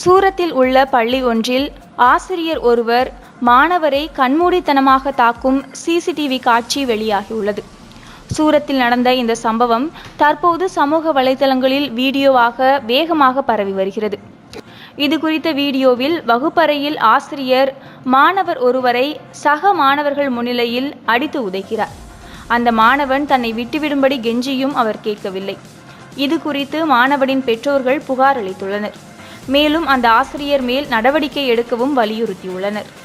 சூரத்தில் உள்ள பள்ளி ஒன்றில் ஆசிரியர் ஒருவர் மாணவரை கண்மூடித்தனமாக தாக்கும் சிசிடிவி காட்சி வெளியாகியுள்ளது. சூரத்தில் நடந்த இந்த சம்பவம் தற்போது சமூக வலைதளங்களில் வீடியோவாக வேகமாக பரவி வருகிறது. இது குறித்த வீடியோவில் வகுப்பறையில் ஆசிரியர் மாணவர் ஒருவரை சக மாணவர்கள் முன்னிலையில் அடித்து உதைக்கிறார். அந்த மாணவன் தன்னை விட்டுவிடும்படி கெஞ்சியும் அவர் கேட்கவில்லை. இது குறித்து மாணவனின் பெற்றோர்கள் புகார் அளித்துள்ளனர். மேலும் அந்த ஆசிரியர் மேல் நடவடிக்கை எடுக்கவும் வலியுறுத்தியுள்ளனர்.